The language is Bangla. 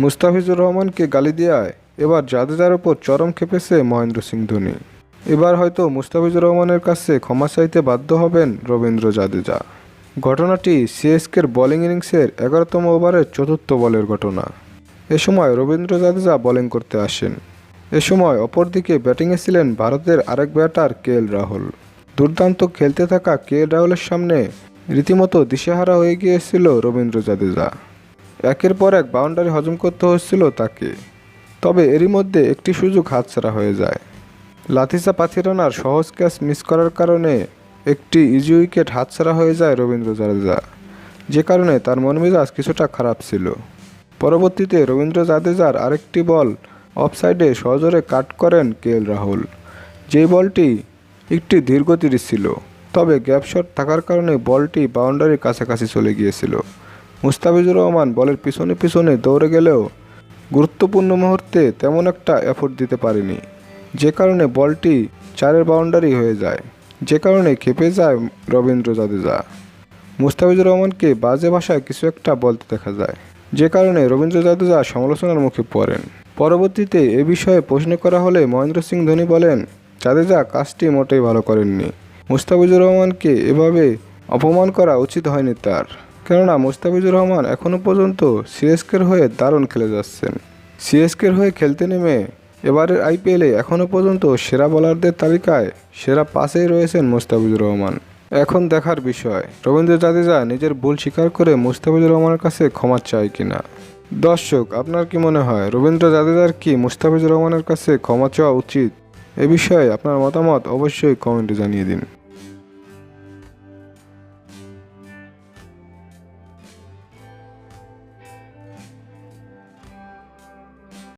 মুস্তাফিজুর রহমানকে গালি দেওয়ায় এবার জাদেজার ওপর চরম খেপেছে মহেন্দ্র সিং ধোনি। এবার হয়তো মুস্তাফিজুর রহমানের কাছে ক্ষমা চাইতে বাধ্য হবেন রবীন্দ্র জাদেজা। ঘটনাটি সিএসকের বোলিং ইনিংসের এগারোতম ওভারের চতুর্থ বলের ঘটনা। এ সময় রবীন্দ্র জাদেজা বোলিং করতে আসেন। এ সময় অপরদিকে ব্যাটিংয়ে ছিলেন ভারতের আরেক ব্যাটার কে এল রাহুল। দুর্দান্ত খেলতে থাকা কে এল রাহুলের সামনে রীতিমতো দিশেহারা হয়ে গিয়েছিল রবীন্দ্র জাদেজা। একের পর এক বাউন্ডারি হজম করতে হচ্ছিল তাকে। তবে এরই মধ্যে একটি সুযোগ হাতছাড়া হয়ে যায়। লাথিসা পাথিরানার সহজ ক্যাচ মিস করার কারণে একটি ইজি উইকেট হাতছাড়া হয়ে যায় রবীন্দ্র জাদেজা। যে কারণে তার মন মেজাজ কিছুটা খারাপ ছিল। পরবর্তীতে রবীন্দ্র জাদেজার আরেকটি বল অফসাইডে সহজরে কাট করেন কে রাহুল। যেই বলটি একটি ধীরগতির ছিল, তবে গ্যাপ শট থাকার কারণে বলটি বাউন্ডারির কাছাকাছি চলে গিয়েছিল। মুস্তাফিজুর রহমান বলের পিছনে পিছনে দৌড়ে গেলেও গুরুত্বপূর্ণ মুহূর্তে তেমন একটা এফোর্ট দিতে পারেনি। যে কারণে বলটি চারের বাউন্ডারি হয়ে যায়। যে কারণে খেপে যায় রবীন্দ্র জাদেজা। মুস্তাফিজুর রহমানকে বাজে ভাষায় কিছু একটা বলতে দেখা যায়। যে কারণে রবীন্দ্র জাদেজা সমালোচনার মুখে পড়েন। পরবর্তীতে এ বিষয়ে প্রশ্ন করা হলে মহেন্দ্র সিং ধোনি বলেন, জাদেজা কাজটি মোটেই ভালো করেননি। মুস্তাফিজুর রহমানকে এভাবে অপমান করা উচিত হয়নি তার। কেননা মুস্তাফিজুর রহমান এখনও পর্যন্ত সিএসকের হয়ে দারুণ খেলে যাচ্ছেন। সিএসকের হয়ে খেলতে নেমে এবারের আইপিএলে এখনও পর্যন্ত সেরা বোলারদের তালিকায় সেরা পাশেই রয়েছেন মুস্তাফিজুর রহমান। এখন দেখার বিষয়, রবীন্দ্র জাদেজা নিজের ভুল স্বীকার করে মুস্তাফিজুর রহমানের কাছে ক্ষমা চায় কিনা? দর্শক, আপনার কি মনে হয়, রবীন্দ্র জাদেজার কি মুস্তাফিজুর রহমানের কাছে ক্ষমা চাওয়া উচিত? এ বিষয়ে আপনার মতামত অবশ্যই কমেন্টে জানিয়ে দিন।